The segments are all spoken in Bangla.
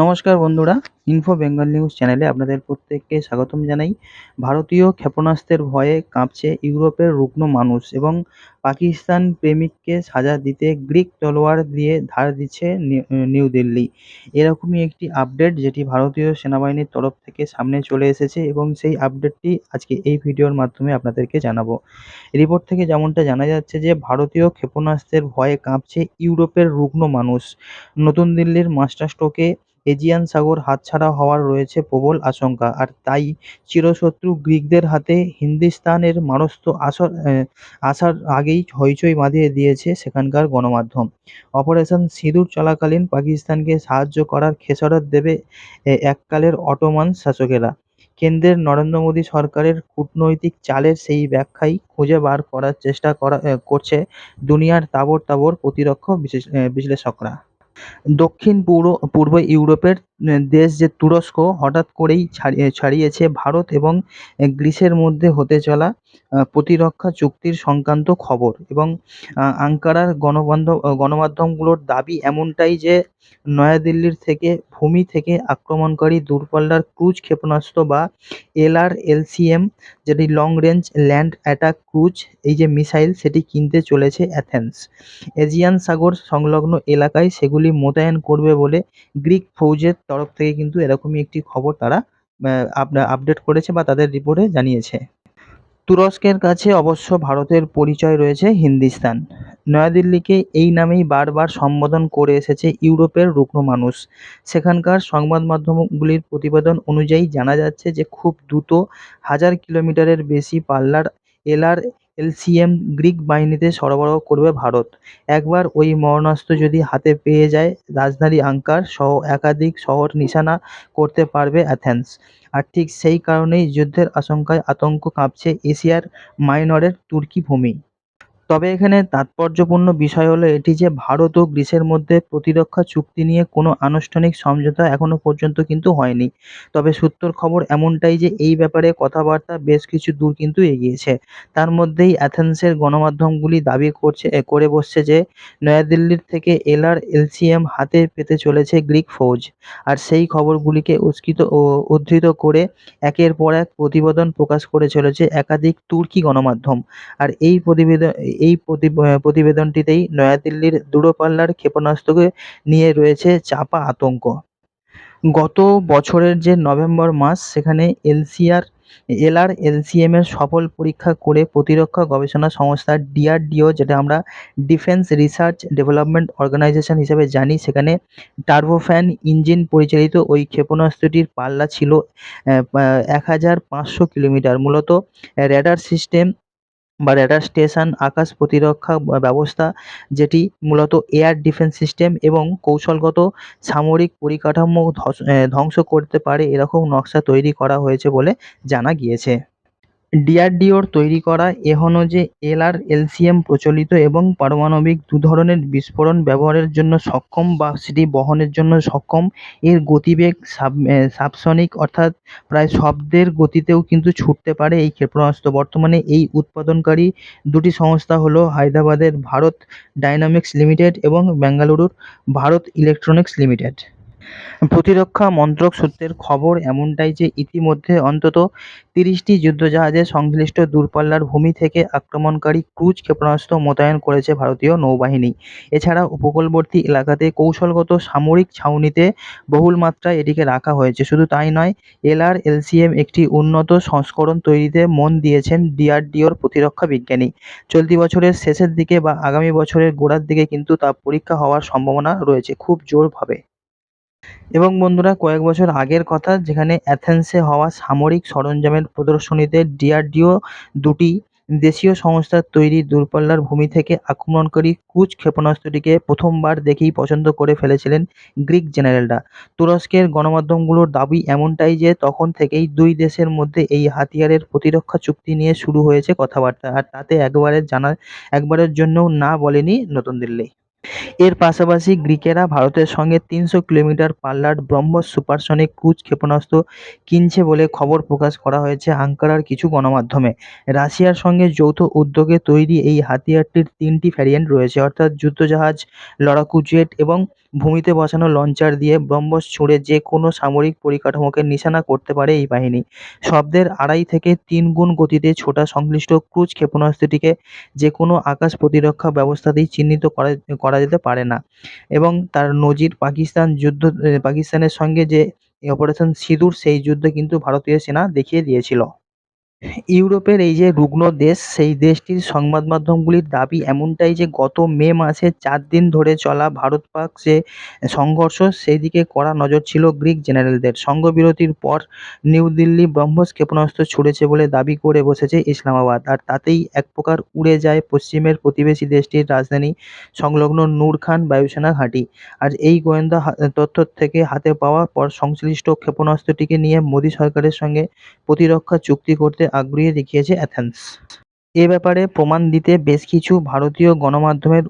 নমস্কার বন্ধুরা ইনফো বেঙ্গল নিউজ চ্যানেলে আপনাদের প্রত্যেককে স্বাগতম জানাই। ভারতীয় ক্ষেপণাস্ত্রের ভয়ে কাঁপছে ইউরোপের রুগ্ন মানুষ এবং পাকিস্তান প্রেমিককে সাজা দিতে গ্রিক তলোয়ার দিয়ে ধার দিচ্ছে নিউ দিল্লি। এরকমই একটি আপডেট যেটি ভারতীয় সেনাবাহিনীর তরফ থেকে সামনে চলে এসেছে এবং সেই আপডেটটি আজকে এই ভিডিওর মাধ্যমে আপনাদেরকে জানাব। রিপোর্ট থেকে যেমনটা জানা যাচ্ছে যে, ভারতীয় ক্ষেপণাস্ত্রের ভয়ে কাঁপছে ইউরোপের রুগ্ন মানুষ। নতুন দিল্লির মাস্টার স্ট্রোকে এজিয়ান সাগর হাতছাড়া হওয়ার রয়েছে প্রবল আশঙ্কা। আর তাই চিরশত্রু গ্রিকদের হাতে হিন্দুস্তানের মারস্থ আসর আসার আগেই হইচই বাঁধিয়ে দিয়েছে সেখানকার গণমাধ্যম। অপারেশন সিঁদুর চলাকালীন পাকিস্তানকে সাহায্য করার খেসারত দেবে এককালের অটোমান শাসকেরা। কেন্দ্রের নরেন্দ্র মোদী সরকারের কূটনৈতিক চালের সেই ব্যাখ্যাই খুঁজে বার করার চেষ্টা করা করছে দুনিয়ার তাবড় তাবড় প্রতিরক্ষা বিশ্লেষকরা। দক্ষিণ পূর্ব পূর্ব ইউরোপের দেশ যে তুরস্ক হঠাৎ করেই ছাড়িয়ে ছাড়িয়েছে ভারত এবং গ্রিসের মধ্যে হতে চলা প্রতিরক্ষা চুক্তির সংক্রান্ত খবর এবং আঙ্কারার গণমাধ্যম গণমাধ্যমগুলোর দাবি এমনটাই যে নয়াদিল্লির থেকে, ভূমি থেকে আক্রমণকারী দূরপাল্লার ক্রুজ ক্ষেপণাস্ত্র বা এলআরএলসিএম যেটি long range land attack cruise, এই যে মিসাইল, সেটি কিনতে চলেছে অ্যাথেন্স। এজিয়ান সাগর সংলগ্ন এলাকায় সেগুলি মোতায়েন করবে বলে গ্রিক ফৌজের তরফ থেকে কিন্তু এরকমই একটি খবর তারা আপডেট করেছে বা তাদের রিপোর্টে জানিয়েছে। তুরস্কের কাছে অবশ্য ভারতের পরিচয় রয়েছে হিন্দিস্তান। নয়াদিল্লিকে এই নামেই বারবার সম্বোধন করে এসেছে ইউরোপের রুগ্ন মানুষ। সেখানকার সংবাদ মাধ্যমগুলির প্রতিবেদন অনুযায়ী জানা যাচ্ছে যে খুব দ্রুত হাজার কিলোমিটারের বেশি পাল্লার এলআর এলসিএম গ্রিক বাহিনীতে সরবরাহ করবে ভারত। একবার ওই মরণাস্ত্র যদি হাতে পেয়ে যায়, রাজধানী আঙ্কার সহ একাধিক শহর নিশানা করতে পারবে অ্যাথেন্স। আর ঠিক সেই কারণেই যুদ্ধের আশঙ্কায় আতঙ্ক কাঁপছে এশিয়ার মাইনরের তুর্কি ভূমি। তবে এখানে তাৎপর্যপূর্ণ বিষয় হলো এটি যে ভারত ও গ্রিসের মধ্যে প্রতিরক্ষা চুক্তি নিয়ে কোনো আনুষ্ঠানিক সমঝোতা এখনও পর্যন্ত কিন্তু হয়নি। তবে সূত্রর খবর এমনটাই যে এই ব্যাপারে কথাবার্তা বেশ কিছু দূর কিন্তু এগিয়েছে। তার মধ্যেই অ্যাথেন্সের গণমাধ্যমগুলি দাবি করছে, করে বসছে যে নয়াদিল্লির থেকে এলআর, এলসিএম হাতে পেতে চলেছে গ্রিক ফৌজ। আর সেই খবরগুলিকে উস্কৃত ও উদ্ধৃত করে একের পর এক প্রতিবেদন প্রকাশ করে চলেছে একাধিক তুর্কি গণমাধ্যম। আর এই প্রতিবেদন এই প্রতিবেদনটিতেই নয়াদিল্লির দূরপাল্লার ক্ষেপণাস্ত্রকে নিয়ে রয়েছে চাপা আতঙ্ক। গত বছরের যে নভেম্বর মাস, সেখানে এলসিআর, এলআর এলসিএমের সফল পরীক্ষা করে প্রতিরক্ষা গবেষণা সংস্থা ডিআরডিও, যেটা আমরা ডিফেন্স রিসার্চ ডেভেলপমেন্ট অর্গানাইজেশন হিসেবে জানি, সেখানে টার্বোফ্যান ইঞ্জিন পরিচালিত ওই ক্ষেপণাস্ত্রটির পাল্লা ছিল এক হাজার পাঁচশো কিলোমিটার। মূলত র্যাডার সিস্টেম বা রেডার স্টেশন আকাশ প্রতিরক্ষা ব্যবস্থা, যেটি মূলত এয়ার ডিফেন্স সিস্টেম এবং কৌশলগত সামরিক পরিকাঠামো ধ্বংস করতে পারে, এরকম নকশা তৈরি করা হয়েছে বলে জানা গিয়েছে। ডিআরডিওর তৈরি করা এখনও যে এলআরএলসিএম প্রচলিত এবং পারমাণবিক দু ধরনের বিস্ফোরণ ব্যবহারের জন্য সক্ষম বা সেটি বহনের জন্য সক্ষম, এর গতিবেগ সাব সাবসনিক অর্থাৎ প্রায় শব্দের গতিতেও কিন্তু ছুটতে পারে এই ক্ষেপণাস্ত্র বর্তমানে এই উৎপাদনকারী দুটি সংস্থা হলো হায়দ্রাবাদের ভারত ডায়নামিক্স লিমিটেড এবং বেঙ্গালুরুর ভারত ইলেকট্রনিক্স লিমিটেড। প্রতিরক্ষা মন্ত্রক সূত্রের খবর এমনটাই যে ইতিমধ্যে অন্তত তিরিশটি যুদ্ধজাহাজে সংশ্লিষ্ট দূরপাল্লার ভূমি থেকে আক্রমণকারী ক্রুজ ক্ষেপণাস্ত্র মোতায়েন করেছে ভারতীয় নৌবাহিনী। এছাড়া উপকূলবর্তী এলাকাতে কৌশলগত সামরিক ছাউনিতে বহুল মাত্রায় এটিকে রাখা হয়েছে। শুধু তাই নয়, এলআর, এলসিএম একটি উন্নত সংস্করণ তৈরিতে মন দিয়েছেন ডিআরডিওর প্রতিরক্ষা বিজ্ঞানী। চলতি বছরের শেষের দিকে বা আগামী বছরের গোড়ার দিকে কিন্তু তা পরীক্ষা হওয়ার সম্ভাবনা রয়েছে খুব জোরভাবে। এবং বন্ধুরা, কয়েক বছর আগের কথা, যেখানে অ্যাথেন্সে হওয়া সামরিক সরঞ্জামের প্রদর্শনীতে ডিআরডিও দুটি দেশীয় সংস্থার তৈরি দূরপাল্লার ভূমি থেকে আক্রমণকারী ক্রুজ ক্ষেপণাস্ত্রটিকে প্রথমবার দেখেই পছন্দ করে ফেলেছিলেন গ্রিক জেনারেলরা। তুরস্কের গণমাধ্যমগুলোর দাবি এমনটাই যে, তখন থেকেই দুই দেশের মধ্যে এই হাতিয়ারের প্রতিরক্ষা চুক্তি নিয়ে শুরু হয়েছে কথাবার্তা, আর তাতে একবারের জানা, একবারের জন্যও না বলেনি নতুন দিল্লি। এর পাশাপাশি গ্রিকেরা ভারতের সঙ্গে তিনশো কিলোমিটার পাল্লার ব্রহ্মস সুপারসনিক ক্রুজ ক্ষেপণাস্ত্র কিনছে বলে খবর প্রকাশ করা হয়েছে আঙ্কারার কিছু গণমাধ্যমে। রাশিয়ার সঙ্গে যৌথ উদ্যোগে তৈরি এই হাতিয়ারটির তিনটি ভ্যারিয়েন্ট রয়েছে, অর্থাৎ যুদ্ধজাহাজ, লড়াকু জেট এবং ভূমিতে বসানো লঞ্চার দিয়ে ব্রহ্মস ছুড়ে যে কোনো সামরিক পরিকাঠামোকে নিশানা করতে পারে এই বাহিনী। শব্দের আড়াই থেকে তিন গুণ গতিতে ছোটা সংশ্লিষ্ট ক্রুজ ক্ষেপণাস্ত্রটিকে যে কোনো আকাশ প্রতিরক্ষা ব্যবস্থাতেই চিহ্নিত করা করা যেতে পারে। না। এবং তার নজির পাকিস্তান যুদ্ধ, পাকিস্তানের সঙ্গে যে অপারেশন সিঁদুর, সেই যুদ্ধে কিন্তু ভারতীয় সেনা দেখিয়ে দিয়েছিল। ইউরোপের এই যে রুগ্ন দেশ, সেই দেশটির সংবাদ মাধ্যমগুলির দাবি এমনটাই যে গত মে মাসে চার দিন ধরে চলা ভারত পাক যে সংঘর্ষ, সেই দিকে কড়া নজর ছিল গ্রিক জেনারেলদের। সংঘবিরতির পর নিউ দিল্লি ব্রহ্মস ক্ষেপণাস্ত্র ছুড়েছে বলে দাবি করে বসেছে ইসলামাবাদ। আর তাতেই এক প্রকার উড়ে যায় পশ্চিমের প্রতিবেশী দেশটির রাজধানী সংলগ্ন নূর খান বায়ুসেনা ঘাঁটি। আর এই গোয়েন্দা তথ্য থেকে হাতে পাওয়া পর সংশ্লিষ্ট ক্ষেপণাস্ত্রটিকে নিয়ে মোদী সরকারের সঙ্গে প্রতিরক্ষা চুক্তি করতে আগ্রহী দেখিয়েছে অ্যাথেন্স এ ব্যাপারে প্রমাণ দিতে বেশ কিছু ভারতীয় গণমাধ্যমের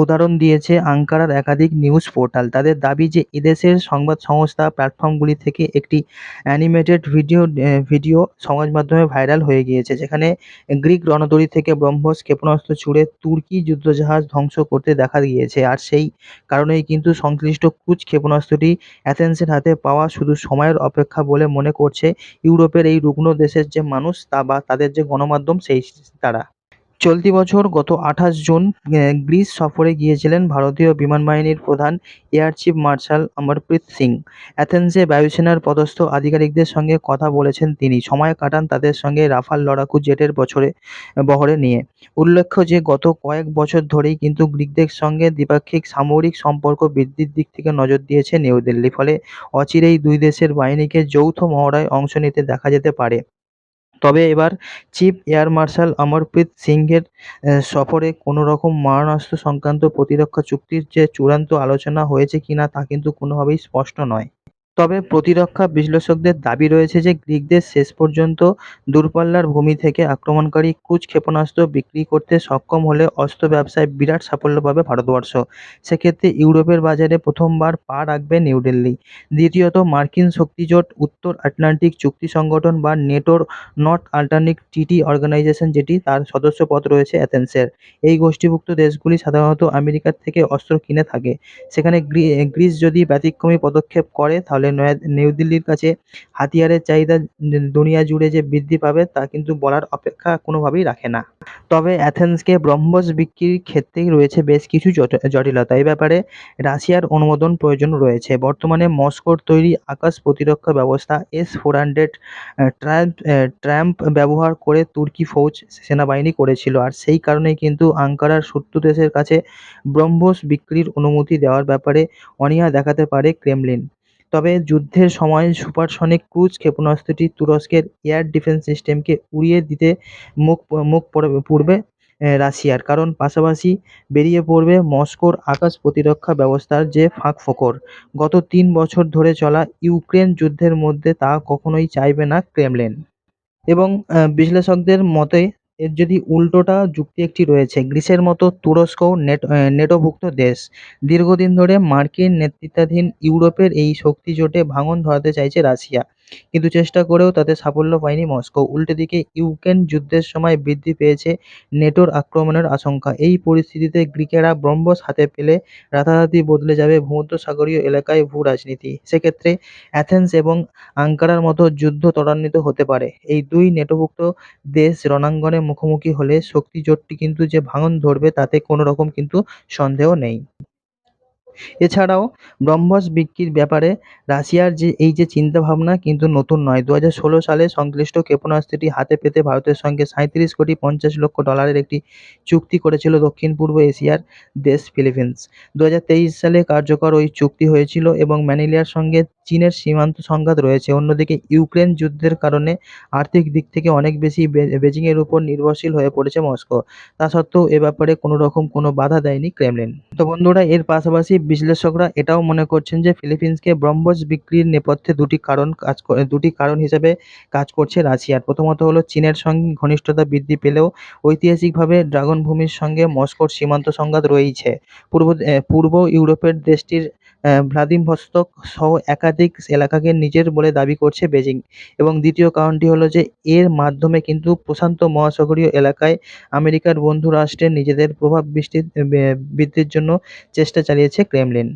উদাহরণ দিয়েছে আঙ্কারার একাধিক নিউজ পোর্টাল। তাদের দাবি যে এদেশের সংবাদ সংস্থা প্ল্যাটফর্মগুলি থেকে একটি অ্যানিমেটেড ভিডিও ভিডিও সমাজ মাধ্যমে ভাইরাল হয়ে গিয়েছে, যেখানে গ্রিক রণতরী থেকে ব্রহ্মস ক্ষেপণাস্ত্র ছুড়ে তুর্কি যুদ্ধজাহাজ ধ্বংস করতে দেখা গিয়েছে। আর সেই কারণেই কিন্তু সংশ্লিষ্ট ক্রুজ ক্ষেপণাস্ত্রটি অ্যাথেন্সের হাতে পাওয়া শুধু সময়ের অপেক্ষা বলে মনে করছে ইউরোপের এই রুগ্ন দেশের যে মানুষ, তা বা তাদের যে গণমাধ্যম, সেই তারা। চলতি বছর গত আঠাশ জুন গ্রিস সফরে গিয়েছিলেন ভারতীয় বিমান বাহিনীর প্রধান air chief marshal Amarpreet Singh. অ্যাথেন্সে বায়ুসেনার পদস্থ আধিকারিকদের সঙ্গে কথা বলেছেন তিনি। সময় কাটান তাদের সঙ্গে রাফাল লড়াকু জেটের বছরে বহরে নিয়ে। উল্লেখ্য যে, গত কয়েক বছর ধরেই কিন্তু গ্রিকদের সঙ্গে দ্বিপাক্ষিক সামরিক সম্পর্ক বৃদ্ধির দিক থেকে নজর দিয়েছে নিউ দিল্লি। ফলে অচিরেই দুই দেশের বাহিনীকে যৌথ মহড়ায় অংশ নিতে দেখা যেতে পারে। তবে এবার চিফ এয়ার মার্শাল অমরপ্রীত সিংহের সফরে কোনো রকম মারণাস্ত্র সংক্রান্ত প্রতিরক্ষা চুক্তির যে চূড়ান্ত আলোচনা হয়েছে কিনা তা কিন্তু কোনোভাবেই স্পষ্ট নয়। তবে প্রতিরক্ষা বিশ্লেষকদের দাবি রয়েছে যে গ্রিকদের শেষ পর্যন্ত দূরপাল্লার ভূমি থেকে আক্রমণকারী ক্রুজ ক্ষেপণাস্ত্র বিক্রি করতে সক্ষম হলে অস্ত্র ব্যবসায় বিরাট সাফল্য পাবে ভারতবর্ষ। সেক্ষেত্রে ইউরোপের বাজারে প্রথমবার পা রাখবে নিউ দিল্লি। দ্বিতীয়ত, মার্কিন শক্তিজোট উত্তর আটলান্টিক চুক্তি সংগঠন বা নেটোর নর্থ আটলান্টিক টিটি অর্গানাইজেশন যেটি তার সদস্যপদ রয়েছে অ্যাথেন্সের। এই গোষ্ঠীভুক্ত দেশগুলি সাধারণত আমেরিকার থেকে অস্ত্র কিনে থাকে। সেখানে গ্রিস যদি ব্যতিক্রমী পদক্ষেপ করে, তাহলে নয়া- নিউ দিল্লির কাছে হাতিয়ারের চাহিদা দুনিয়া জুড়ে যে বৃদ্ধি পাবে তা কিন্তু বলার অপেক্ষা কোনোভাবেই রাখে না। তবে অ্যাথেন্সকে ব্রহ্মস বিক্রির ক্ষেত্রেই রয়েছে বেশ কিছু জটিলতা। এই ব্যাপারে রাশিয়ার অনুমোদন প্রয়োজন রয়েছে। বর্তমানে মস্কোর তৈরি আকাশ প্রতিরক্ষা ব্যবস্থা এস ফোর হান্ড্রেড ট্র্যাম্প ব্যবহার করে তুর্কি ফৌজ সেনাবাহিনী করেছিল। আর সেই কারণেই কিন্তু আঙ্কারার শত্রু দেশের কাছে ব্রহ্মস বিক্রির অনুমতি দেওয়ার ব্যাপারে অনীহা দেখাতে পারে ক্রেমলিন। তবে যুদ্ধের সময় সুপারসনিক ক্রুজ ক্ষেপণাস্ত্রটি তুরস্কের এয়ার ডিফেন্স সিস্টেমকে উড়িয়ে দিতে মুখ মুখ পড়ে- পূর্বে রাশিয়ার। কারণ পাশাপাশি বেরিয়ে পড়বে মস্কোর আকাশ প্রতিরক্ষা ব্যবস্থার যে ফাঁক ফাঁকফোকর গত তিন বছর ধরে চলা ইউক্রেন যুদ্ধের মধ্যে তা কখনোই চাইবে না ক্রেমলিন। এবং বিশ্লেষকদের মতে এর যদি উল্টোটা যুক্তি একটি রয়েছে, গ্রিসের মতো তুরস্ক নেট নেটোভুক্ত দেশ। দীর্ঘদিন ধরে মার্কিন নেতৃত্বাধীন ইউরোপের এই শক্তি জোটে ভাঙন ধরাতে চাইছে রাশিয়া। কিন্তু চেষ্টা করেও তাতে সাফল্য পায়নি মস্কো। উল্টো দিকে ইউক্রেন যুদ্ধের সময় বৃদ্ধি পেয়েছে নেটোর আক্রমণের আশঙ্কা। এই পরিস্থিতিতে গ্রিকেরা ব্রহ্মস হাতে পেলে রাতারাতি বদলে যাবে ভূমধ্যসাগরীয় এলাকায় ভূ রাজনীতি। সেক্ষেত্রে অ্যাথেন্স এবং আঙ্কারার মতো যুদ্ধ ত্বরান্বিত হতে পারে। এই দুই নেটোভুক্ত দেশ রণাঙ্গনে মুখোমুখি হলে শক্তি জোটটি কিন্তু যে ভাঙন ধরবে তাতে কোনো রকম কিন্তু সন্দেহ নেই। এছাড়াও ব্রহ্মস বিক্রির ব্যাপারে রাশিয়ার যে, এই যে চিন্তাভাবনা কিন্তু নতুন নয়। দু হাজার ষোলো সালে সংশ্লিষ্ট ক্ষেপণাস্ত্রটি হাতে পেতে ভারতের সঙ্গে সাঁইত্রিশ কোটি পঞ্চাশ লক্ষ ডলারের একটি চুক্তি করেছিল দক্ষিণ পূর্ব এশিয়ার দেশ ফিলিপিন্স। দু হাজার তেইশ সালে কার্যকর ওই চুক্তি হয়েছিল এবং ম্যানিলার সঙ্গে চীনের সীমান্ত সংঘাত রয়েছে। অন্যদিকে, ইউক্রেন যুদ্ধের কারণে আর্থিক দিক থেকে অনেক বেশি বেজিংয়ের উপর নির্ভরশীল হয়ে পড়েছে মস্কো। তা সত্ত্বেও এ ব্যাপারে কোনো রকম কোনো বাধা দেয়নি ক্রেমলিন। তো বন্ধুরা, এর পাশাপাশি বিশ্লেষকরা এটাও মনে করছেন যে, ফিলিপিন্সকে ব্রহ্মস বিক্রির নেপথ্যে দুটি কারণ কাজ দুটি কারণ হিসেবে কাজ করছে রাশিয়ার প্রথমত হলো, চীনের সঙ্গে ঘনিষ্ঠতা বৃদ্ধি পেলেও ঐতিহাসিকভাবে ড্রাগন ভূমির সঙ্গে মস্কোর সীমান্ত সংঘাত রয়েছে পূর্ব পূর্ব ইউরোপের দেশটির ভ্লাদিভস্তক সহ একাধিক এলাকাকে নিজের বলে দাবি করছে বেজিং। এবং দ্বিতীয় কারণটি হলো যে, এর মাধ্যমে কিন্তু প্রশান্ত মহাসাগরীয় এলাকায় আমেরিকার বন্ধু রাষ্ট্রের নিজেদের প্রভাব বৃষ্টির বৃদ্ধির জন্য চেষ্টা চালিয়েছে ক্রেমলিন।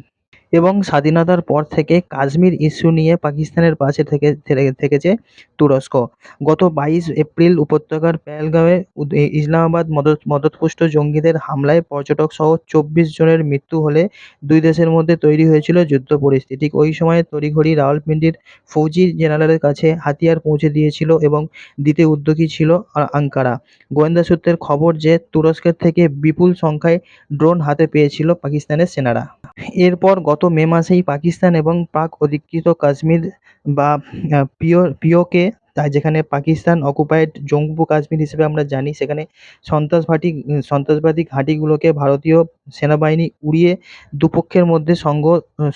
এবং স্বাধীনতার পর থেকে কাশ্মীর ইস্যু নিয়ে পাকিস্তানের পাশে থেকে, থেকে- থেকেছে তুরস্ক। গত বাইশ এপ্রিল উপত্যকার পেহেলগাঁওয়ে ইসলামাবাদ মদত, মদতপুষ্ট জঙ্গিদের হামলায় পর্যটক সহ চব্বিশ জনের মৃত্যু হলে দুই দেশের মধ্যে তৈরি হয়েছিল যুদ্ধ পরিস্থিতি। ওই সময় তড়িঘড়ি রাওয়ালপিন্ডির ফৌজি জেনারেলের কাছে হাতিয়ার পৌঁছে দিয়েছিল এবং দিতে উদ্যোগী ছিল আঙ্কারা। গোয়েন্দা সূত্রের খবর যে তুরস্কের থেকে বিপুল সংখ্যায় ড্রোন হাতে পেয়েছিল পাকিস্তানের সেনারা। এরপর গত মে মাসেই পাকিস্তান এবং পাক অধিকৃত কাশ্মীর বা আহ, পিও পিওকে তা যেখানে পাকিস্তান অকুপায়েড জম্মু কাশ্মীর হিসেবে আমরা জানি, সেখানে সন্ত্রাসবাদী সন্ত্রাসবাদী ঘাঁটিগুলোকে ভারতীয় সেনাবাহিনী উড়িয়ে দুপক্ষের মধ্যে সংঘ,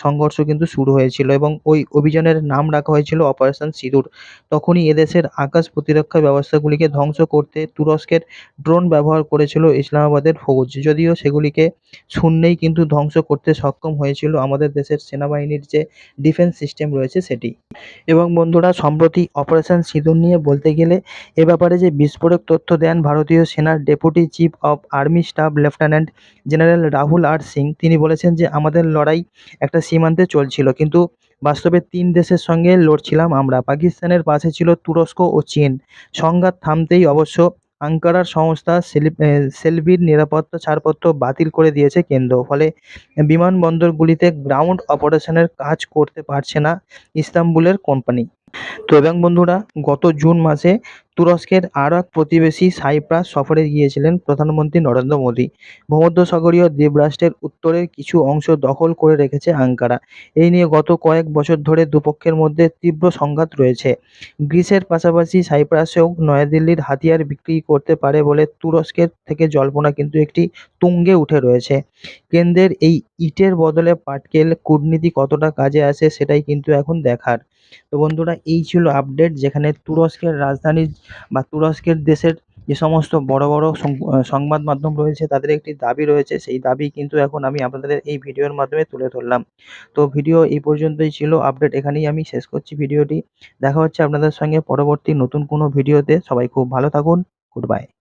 সংঘর্ষ কিন্তু শুরু হয়েছিল এবং ওই অভিযানের নাম রাখা হয়েছিল অপারেশন সিঁদুর। তখনই এদেশের আকাশ প্রতিরক্ষা ব্যবস্থাগুলিকে ধ্বংস করতে তুরস্কের ড্রোন ব্যবহার করেছিল ইসলামাবাদের ফৌজ। যদিও সেগুলিকে শূন্যেই কিন্তু ধ্বংস করতে সক্ষম হয়েছিল আমাদের দেশের সেনাবাহিনীর যে ডিফেন্স সিস্টেম রয়েছে সেটি। এবং বন্ধুরা, সম্প্রতি অপারেশন সিঁদুর নিয়ে বলতে গেলে এ ব্যাপারে যে বিস্ফোরক তথ্য দেন ভারতীয় সেনার deputy chief of army staff lieutenant general Rahul R Singh. তিনি বলেছেন যে আমাদের লড়াই একটা সীমান্তে চলছিল, কিন্তু বাস্তবে তিন দেশের সঙ্গে লড়ছিলাম আমরা। পাকিস্তানের পাশে ছিল তুরস্ক ও চীন। সংঘাত থামতেই অবশ্য আঙ্কারার সংস্থা সেলি- সেলভির নিরাপত্তা ছাড়পত্র বাতিল করে দিয়েছে কেন্দ্র। ফলে বিমানবন্দরগুলিতে গ্রাউন্ড অপারেশনের কাজ করতে পারছে না ইস্তাম্বুলের কোম্পানি তো এবং বন্ধুরা গত জুন মাসে তুরস্কের আরও এক প্রতিবেশী সাইপ্রাস সফরে গিয়েছিলেন প্রধানমন্ত্রী নরেন্দ্র মোদী। ভূমধ্যসাগরীয় দ্বীপরাষ্ট্রের উত্তরের কিছু অংশ দখল করে রেখেছে আঙ্কারা। এই নিয়ে গত কয়েক বছর ধরে দুপক্ষের মধ্যে তীব্র সংঘাত রয়েছে। গ্রিসের পাশাপাশি সাইপ্রাসেও নয়াদিল্লির হাতিয়ার বিক্রি করতে পারে বলে তুরস্কের থেকে জল্পনা কিন্তু একটি তুঙ্গে উঠে রয়েছে। কেন্দ্রের এই ইটের বদলে পাটকেল কূটনীতি কতটা কাজে আসে সেটাই কিন্তু এখন দেখার। তো বন্ধুরা, এই ছিল আপডেট যেখানে তুরস্কের রাজধানী বা তুরস্কের দেশের যে সমস্ত বড় বড় সংবাদ মাধ্যম রয়েছে, তাদের একটি দাবি রয়েছে। সেই দাবি কিন্তু এখন আমি আপনাদের এই ভিডিওর মাধ্যমে তুলে ধরলাম। তো ভিডিও এই পর্যন্তই ছিল। আপডেট এখানেই আমি শেষ করছি ভিডিওটি। দেখা হচ্ছে আপনাদের সঙ্গে পরবর্তী নতুন কোনো ভিডিওতে। সবাই খুব ভালো থাকুন। Good bye.